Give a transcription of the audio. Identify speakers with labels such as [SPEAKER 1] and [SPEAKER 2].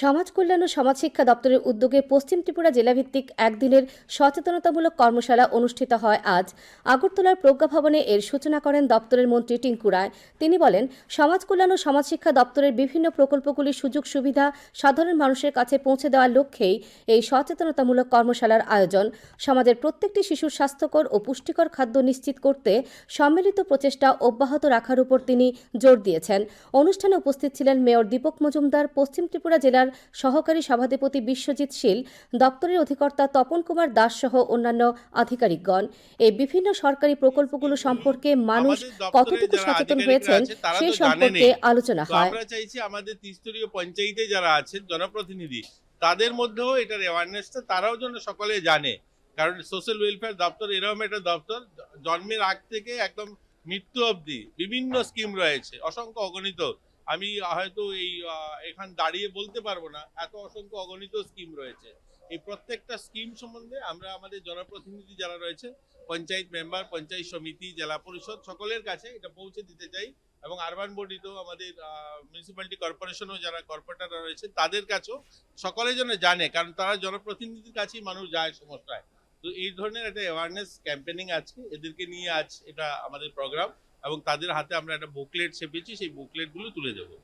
[SPEAKER 1] সমাজ কল্যাণ ও সমাজ শিক্ষা দপ্তরের উদ্যোগে পশ্চিম ত্রিপুরা জেলাভিত্তিক একদিনের সচেতনতামূলক কর্মশালা অনুষ্ঠিত হয় আজ। আগরতলার প্রজ্ঞা ভবনে এর সূচনা করেন দপ্তরের মন্ত্রী টিঙ্কু রায়। তিনি বলেন, সমাজ কল্যাণ ও সমাজ শিক্ষা দপ্তরের বিভিন্ন প্রকল্পগুলির সুযোগ সুবিধা সাধারণ মানুষের কাছে পৌঁছে দেওয়ার লক্ষ্যেই এই সচেতনতামূলক কর্মশালার আয়োজন সমাজের প্রত্যেকটি শিশুর স্বাস্থ্যকর ও পুষ্টিকর খাদ্য নিশ্চিত করতে সম্মিলিত প্রচেষ্টা অব্যাহত রাখার উপর তিনি জোর দিয়েছেন। অনুষ্ঠানে উপস্থিত ছিলেন মেয়র দীপক মজুমদার, পশ্চিম ত্রিপুরা জেলার সহকারী সভাধিপতি বিশ্বজিৎ শীল দপ্তরের অধিকর্তা তপন কুমার দাস সহ অন্যান্য আধিকারিকগণ। এই বিভিন্ন সরকারি প্রকল্পগুলো সম্পর্কে মানুষ কতটুকু সচেতন হয়েছেন সেই সম্পর্কে আলোচনা হয়।
[SPEAKER 2] আমরা চাইছি আমাদের ত্রিস্তরীয় পঞ্চায়েতে যারা আছেন জনপ্রতিনিধি তাদের মধ্যেও এটার অ্যাওয়ারনেসটা তারাও যেন সকলে জানে। কারণ সোশ্যাল ওয়েলফেয়ার দপ্তর এরকম একটা দপ্তর জন্মের আগ থেকে একদম মৃত্যু অবধি বিভিন্ন স্কিম রয়েছে। অসংখ্য অগণিত আমি হয়তো এই এখান দাঁড়িয়ে বলতে পারব না। এত অসংখ্য অগণিত স্কিম রয়েছে। এই প্রত্যেকটা স্কিম সম্বন্ধে আমরা আমাদের জনপ্রতিনিধি যারা রয়েছে, পঞ্চায়েত মেম্বার পঞ্চায়েত সমিতি, জেলা পরিষদ, সকলের কাছে এটা পৌঁছে দিতে চাই এবং আরবান বডিতেও আমাদের মিউনিসিপ্যালিটি কর্পোরেশনও যারা কর্পোরেটাররা রয়েছে, তাদের কাছেও সকলে যেন জানে, কারণ তারা জনপ্রতিনিধির কাছেই মানুষ যায়, সমস্যায়। তো এই ধরনের একটা অ্যাওয়ারনেস ক্যাম্পেনিং আছে, এদেরকে নিয়ে আজ এটা আমাদের প্রোগ্রাম এবং তাদের হাতে আমরা একটা বুকলেট ছেপেছি সেই বুকলেটগুলো তুলে দেবো।